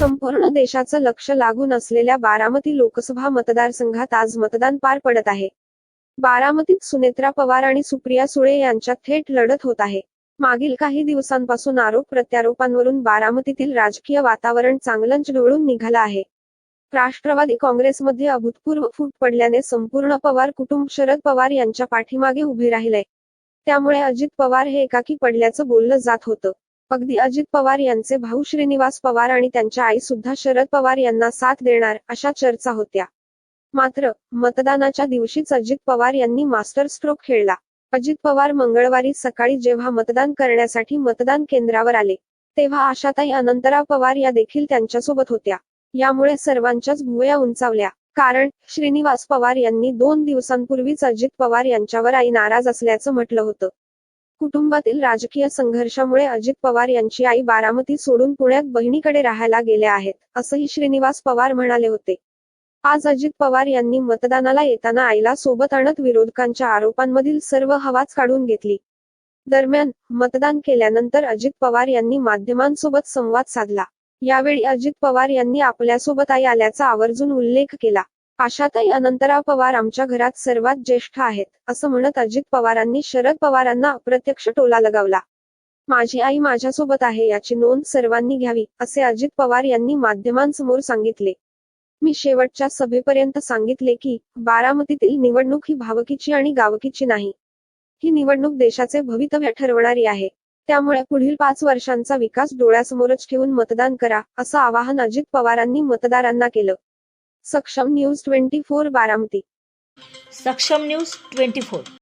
संपूर्ण देशाचं लक्ष लागून असलेल्या बारामती लोकसभा मतदारसंघात आज मतदान पार पडत आहे. बारामतीत सुनेत्रा पवार आणि सुप्रिया सुळे यांच्यात थेट लढत होत आहे. मागील काही दिवसांपासून आरोप प्रत्यारोपांवरून बारामतीतील राजकीय वातावरण चांगलंच ढवळून निघालं आहे. राष्ट्रवादी काँग्रेसमध्ये अभूतपूर्व फूट पडल्याने संपूर्ण पवार कुटुंब शरद पवार यांच्या पाठीमागे उभे राहिले. त्यामुळे अजित पवार हे एकाकी पडल्याचं बोललं जात होतं. अगदी अजित पवार यांचे भाऊ श्रीनिवास पवार आणि त्यांच्या आई सुद्धा शरद पवार यांना साथ देणार अशा चर्चा होत्या. मात्र मतदानाच्या दिवशीच अजित पवार यांनी मास्टर स्ट्रोक खेळला. अजित पवार मंगळवारी सकाळी जेव्हा मतदान करण्यासाठी मतदान केंद्रावर आले तेव्हा आशाताई अनंतराव पवार या देखील त्यांच्यासोबत होत्या. यामुळे सर्वांच्याच भुवया उंचावल्या. कारण श्रीनिवास पवार यांनी दोन दिवसांपूर्वीच अजित पवार यांच्यावर आई नाराज असल्याचं म्हटलं होतं. कुटुंबातील राजकीय संघर्षामुळे अजित पवार यांची आई बारामती सोडून पुण्यात बहिणीकडे राहायला गेल्या आहेत असंही श्रीनिवास पवार म्हणाले होते. आज अजित पवार यांनी मतदानाला येताना आईला सोबत आणत विरोधकांच्या आरोपांमधील सर्व हवाच काढून घेतली. दरम्यान मतदान केल्यानंतर अजित पवार यांनी माध्यमांसोबत संवाद साधला. यावेळी अजित पवार यांनी आपल्यासोबत आई आल्याचा आवर्जून उल्लेख केला. आशाताई अनंतराव पवार आमच्या घरात सर्वात ज्येष्ठ आहेत असं म्हणत अजित पवारांनी शरद पवारांना अप्रत्यक्ष टोला लगावला. माझी आई माझ्यासोबत आहे याची नोंद सर्वांनी घ्यावी असे अजित पवार यांनी माध्यमांसमोर सांगितले. मी शेवटच्या सभेपर्यंत सांगितले की बारामतीतील निवडणूक ही भावकीची आणि गावकीची नाही. ही निवडणूक देशाचे भवितव्य ठरवणारी आहे. त्यामुळे पुढील पाच वर्षांचा विकास डोळ्यासमोरच ठेवून मतदान करा असं आवाहन अजित पवारांनी मतदारांना केलं. सक्षम न्यूज ट्वेंटी फोर बारामती. सक्षम न्यूज ट्वेंटी फोर.